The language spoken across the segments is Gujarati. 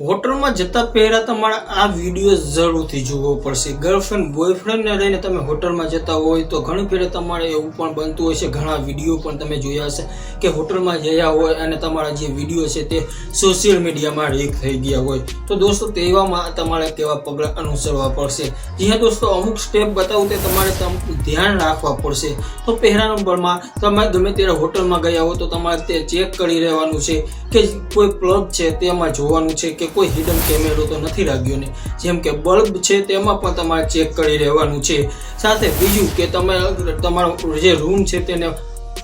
હોટલમાં જતા પહેલા તમારે આ વીડિયો જરૂરથી જોવો પડશે. ગર્લફ્રેન્ડ બોયફ્રેન્ડને લઈને તમે હોટલમાં જતા હોય તો ઘણી પહેલાં તમારે એવું પણ બનતું હોય છે, ઘણા વીડિયો પણ તમે જોયા હશે કે હોટલમાં ગયા હોય અને તમારા જે વીડિયો છે તે સોશિયલ મીડિયામાં રેક થઈ ગયા હોય. તો દોસ્તો, તેવામાં તમારે કેવા પગલાં અનુસરવા પડશે? જ્યાં દોસ્તો, અમુક સ્ટેપ બતાવું તે તમારે તમ- ધ્યાન રાખવા પડશે. તો પહેલા નંબરમાં, તમે ગમે ત્યારે હોટલમાં ગયા હો તો તમારે તે ચેક કરી રહેવાનું છે કે કોઈ પ્લગ છે તેમાં જોવાનું છે કે કોઈ હિડન કેમેરો તો નથી લાગ્યો ને. જેમ કે બલ્બ છે તેમાં પણ તમારે ચેક કરી રહેવાનું છે. સાથે બીજું કે તમે તમારો જે રૂમ છે તેને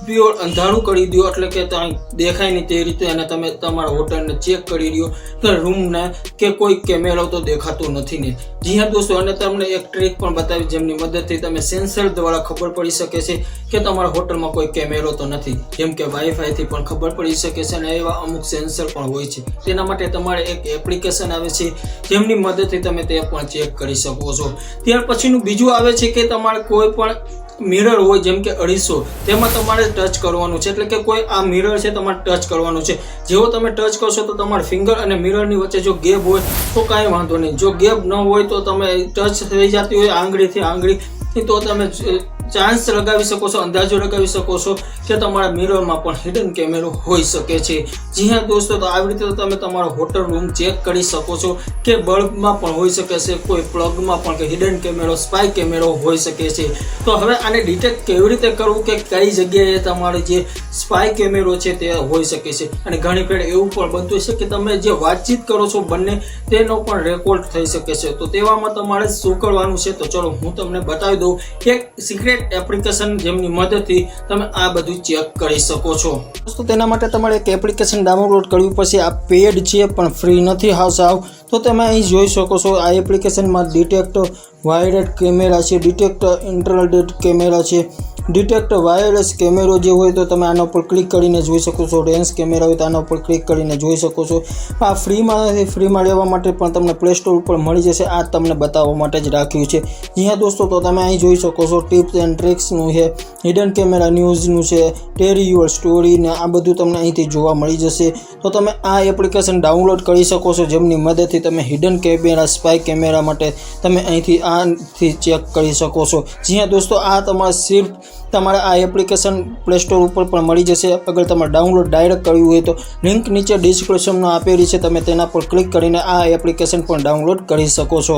પ્યોર અંધારું કરી દો એટલે કે ત્યાં દેખાય નહીં તે રીતે અને તમે તમારા હોટલને ચેક કરી દો કે રૂમને કે કોઈ કેમેરો તો દેખાતો નથી ને. જી હા દોસ્તો, અને તમને એક ટ્રીક પણ બતાવી જેમની મદદથી તમે સેન્સર દ્વારા ખબર પડી શકે છે કે તમારા હોટલમાં કોઈ કેમેરો તો નથી. જેમ કે વાઈફાઈથી પણ ખબર પડી શકે છે અને એવા અમુક સેન્સર પણ હોય છે. તેના માટે તમારે એક એપ્લિકેશન આવે છે જેમની મદદથી તમે તે પણ ચેક કરી શકો છો. ત્યાર પછીનું બીજું આવે છે કે તમારે કોઈ પણ મિરર હોય, જેમ કે અઢીસો, તેમાં તમારે ટચ કરવાનું છે. એટલે કે કોઈ આ મિરર છે, તમારે ટચ કરવાનું છે. જેવો તમે ટચ કરશો, તો તમારા ફિંગર અને મિરરની વચ્ચે જો ગેપ હોય, તો કાંઈ વાંધો નહીં. જો ગેપ ન હોય, તો તમે ટચ થઈ જતી હોય આંગળીથી આંગળી તો તમે ચાન્સ લગાવી શકો છો, અંદાજો લગાવી શકો છો કે તમારા મિરરમાં પણ હિડન કેમેરો હોઈ શકે છે. જી હા દોસ્તો, તો આવી રીતે તમે તમારો હોટલ રૂમ ચેક કરી શકો છો કે બલ્બમાં પણ હોઈ શકે છે, કોઈ પ્લગમાં પણ કે હિડન કેમેરો સ્પાય કેમેરો હોઈ શકે છે. તો હવે આને ડિટેક્ટ કેવી રીતે કરવું કે કઈ જગ્યાએ તમારે જે સ્પાય કેમેરો છે તે હોઈ શકે છે. અને ઘણી ફેર એવું પણ બનતું છે કે તમે જે વાતચીત કરો છો બંને, તેનો પણ રેકોર્ડ થઈ શકે છે. તો તેવામાં તમારે શું કરવાનું છે? તો ચલો હું તમને બતાવી દઉં. એક સિક્રેટ એપ્લિકેશન જેમની મદદથી તમે આ બધું ચેક કરી શકો છો. દોસ્તો, તેના માટે તમારે એક એપ્લિકેશન ડાઉનલોડ કરવી પડશે. આ પેડ છે, પણ ફ્રી નથી. હાવ સાવ. તો તમે અહીં જોઈ શકો છો, આ એપ્લિકેશનમાં ડિટેક્ટ વાયરેડ કેમેરા છે ડિટેક્ટ ઇન્ટરનેટ કેમેરા છે. ડિટેક્ટ વાયરલેસ કેમેરો જે હોય તો તમે આના ઉપર ક્લિક કરીને જોઈ શકો છો. રેન્સ કેમેરા હોય તો આના ઉપર ક્લિક કરીને જોઈ શકો છો. આ ફ્રીમાં ફ્રીમાં લેવા માટે પણ તમને પ્લે સ્ટોર ઉપર મળી જશે. આ તમને બતાવવા માટે જ રાખ્યું છે. જી દોસ્તો, તો તમે અહીં જોઈ શકો છો ટિપ્સ એન્ડ ટ્રિક્સનું છે હિડન કેમેરા ન્યૂઝનું છે ટેરી યુઅર સ્ટોરી ને આ બધું તમને અહીંથી જોવા મળી જશે. તો તમે આ એપ્લિકેશન ડાઉનલોડ કરી શકો છો. જેમની મદદથી તમે હિડન કેમેરા સ્પાય કેમેરા માટે તમે અહીંથી આથી ચેક કરી શકો છો. જી હા દોસ્તો, આ તમારે સિર્ફ તમારે આ એપ્લિકેશન પ્લે સ્ટોર ઉપર પણ મળી જશે. અગર તમારે ડાઉનલોડ ડાયરેક્ટ કરવી હોય તો લિંક નીચે ડિસ્ક્રિપ્શનમાં આપેલી છે. તમે તેના પર ક્લિક કરીને આ એપ્લિકેશન પણ ડાઉનલોડ કરી શકો છો.